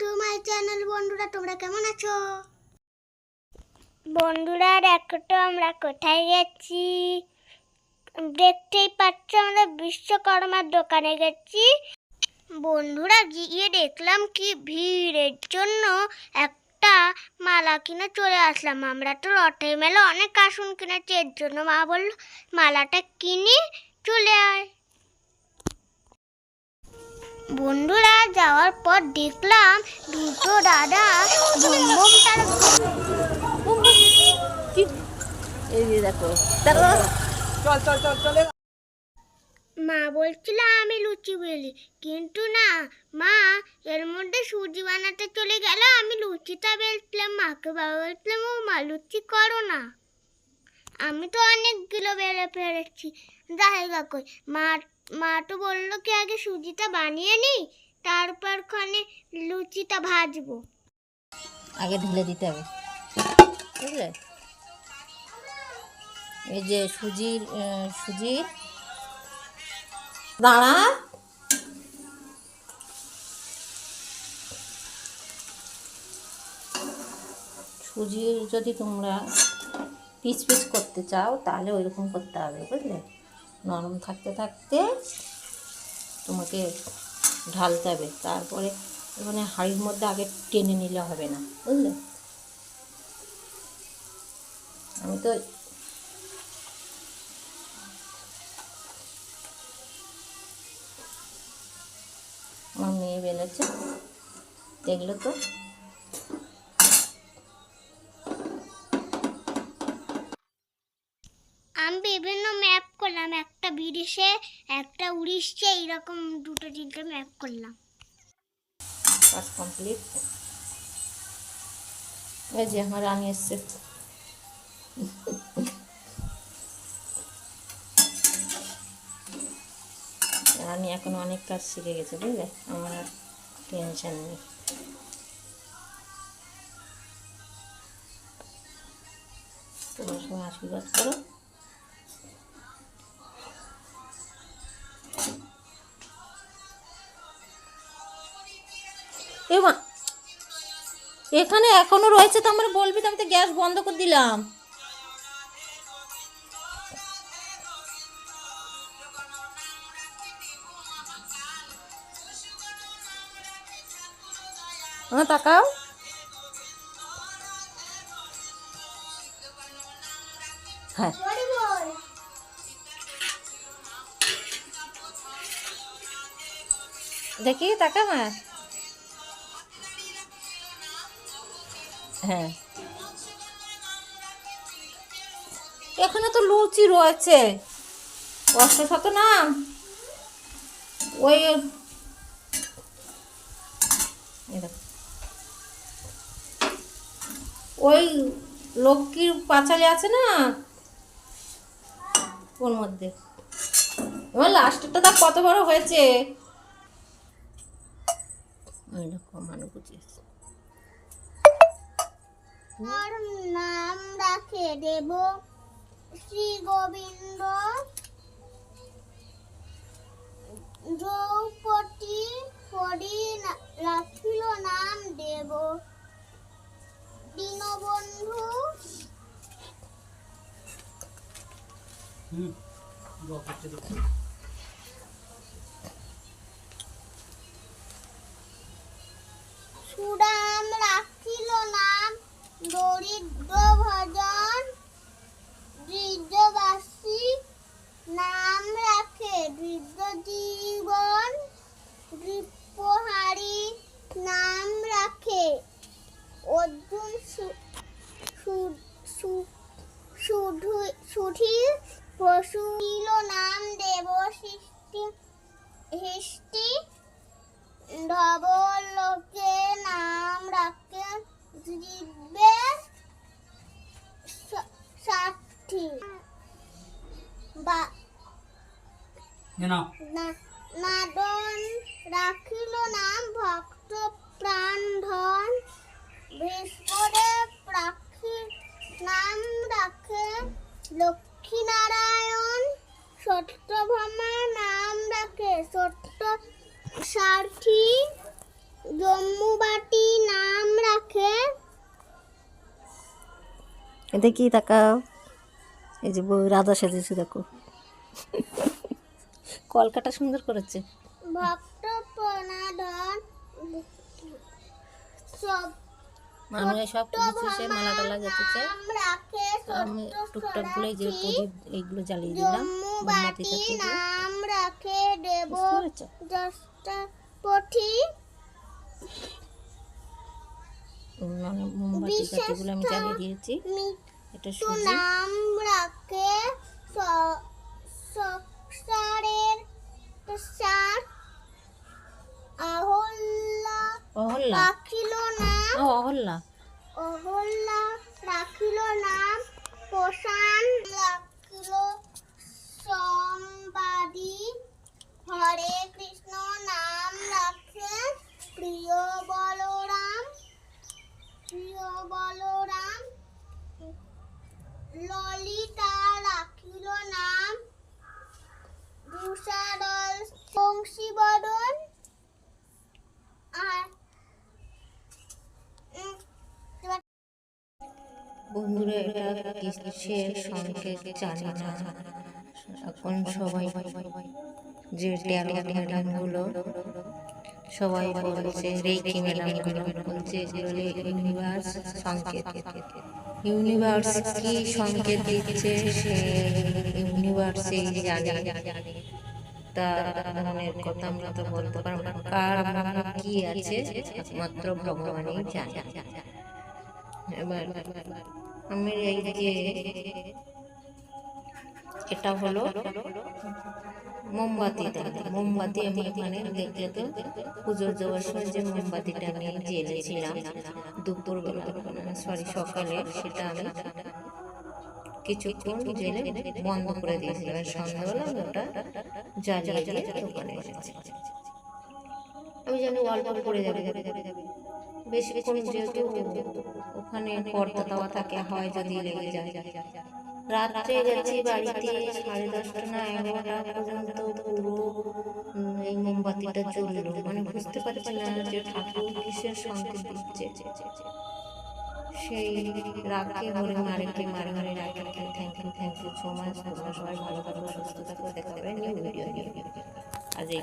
To my channel বন্ধুরা, তোমরা কেমন আছো? বন্ধুরা, দেখো তো, আমরা কোথায় গেছি? দেখতেই পাচ্ছ আমরা বিশ্বকর্মার দোকানে গেছি। বন্ধুরা, গিয়ে দেখলাম কি ভিড়ের জন্য একটা মালা কিনে চলে আসলাম। আমরা তো রথের মেলা অনেক আসন কিনেছি, এর জন্য মা বলল, মালাটা কিনে চলে আয়। বন্ধুরা যাওয়ার পর দেখলাম দুটো দাদা এই যে দেখো মা বলছিল আমি লুচি বেলি কিন্তু না মা এর মধ্যে সুজি বানাতে চলে গেল আমি লুচিটা বেলছিলাম মাকে বাবা বলছিলাম ও মা লুচি করো না। আমি তো অনেকগুলো বেলে ফেলেছি। জায়গা কই মা মা তো বলল কি আগে সুজিটা বানিয়ে নিই তারপর খানে লুচিটা ভাজবো। আগে ঢেলে দিতে হবে। বুঝলে? এই যে সুজির সুজির। দাঁড়া। সুজি যদি তোমরা পিস পিস করতে চাও, তাহলে ওইরকম করতে হবে, বুঝলে? নরম থাকতে থাকতে তোমাকে ঢালতে হবে। তারপরে মানে হাঁড়ির মধ্যে আগে টেনে নিলে হবে না, বুঝলে? আমি তো আমার মেয়ে বেলেছে দেখল তো? করলাম, একটা বিদেশে, একটা উড়িষ্যে, এইরকম দুটো তিনটে ম্যাপ করলাম। কাজ কমপ্লিট এই যে আমার রানী এসছে। রানী এখন অনেক কাজ শিখে গেছে, বুঝলে? আমার আর টেনশন নেই। তোমার সবাই আশীর্বাদ করো। এখানে এখনও রয়েছে তো আমরা বলবি তো, আমি তো গ্যাস বন্ধ করে দিলাম। হ্যাঁ তাকাও। দেখি তাকা হ্যাঁ হ্যাঁ। এখানে তো লুচি রয়েছে। অষ্টশত নাম। ওই ওই লক্ষ্মীর পাঁচালি আছে না? ওর মধ্যে। আমার লাস্টেরটা তা কত বড় হয়েছে। মানুষ বুঝিয়েছে। আর নাম রাখে দেব। শ্রী গোবিন্দ দ্রৌপদী পরি রাখিল নাম দেব। দীনবন্ধু সুরাম সুধীর পশু নীল নাম দেব সৃষ্টি হিষ্টি ধবলোকে নাম রাখে সা- সাথী বা নাদন রাখিল নাম ভক্ত প্রাণ ধন বৃহস্পতির লক্ষ্মীনারায়ণ সত্যভামা নাম ডাকে। সত্য সার্থী জম্মুবাটি নাম রাখে। দেখি তাকা এই যে বউ রাধা সেজেছে দেখো। কলকাতা সুন্দর করেছে। ভক্ত প্রণাদন সব মানুষ সব গুছিয়েছে মালা টালা গেছে আমি টুকটাকগুলো যে প্রদীপ এইগুলো জ্বালিয়ে দিলাম। নাম রাখে দেব দশটা পথি মোমবাতি আমি জ্বালিয়ে দিয়েছি। এটা মৃত্যু সুজি। নাম রাখে স- সংসারের সার। অহল্লা। রাখিল ও অহল্লা অহল্লা রাখিল নাম পোষাণ রাখিল সম্বাদী। হরে কৃষ্ণ নাম রাখে প্রিয় বলরাম প্রিয় বলরাম ললিতা রাখিল নাম দুষাদল বংশীবদন আর উম, এবার বন্ধুরা কিসের সংকেত জানি না। এখন সবাই যে ট্যালেন্ট ম্যাডামগুলো, সবাই বলছে রেকি বলছে, এগুলো ইউনিভার্স সংকেত। ইউনিভার্স কি সংকেত দিচ্ছে, সে জানে। তা কথা আমরা তো বলতে পারব না। কার কি আছে, একমাত্র ভগবানই জানে। এবার আমি এই যে এটা হলো মোমবাতিটা মোমবাতি আমি এখানে দেখলে তো পুজোর দেওয়ার সময় যে মোমবাতিটা আমি জ্বেলেছিলাম দুপুরবেলা সরি সকালে, সেটা আমি কিছুক্ষণ জেলে বন্ধ করে দিয়েছিলাম। আর সন্ধ্যাবেলা আমি ওটা জ্বালিয়ে দিয়ে দোকানে আমি জানি অল্প পড়ে যাবে। বেশিক্ষণ যেহেতু ওখানে পর্দা দেওয়া থাকে হয় যদি লেগে যায়। রাত্রে গেছি বাড়িতে সাড়ে দশটা না এগারোটা পর্যন্ত পুরো এই মোমবাতিটা জ্বললো। মানে বুঝতে পারছি না যে ঠাকুর কিসের সংকেত দিচ্ছে। সেই হরে মারেকে মারে মারে রাখে। Thank you thank you so much তোমরা সবাই ভালো থাকো সুস্থ থাকো দেখা নিউ ভিডিও নিয়ে। আজ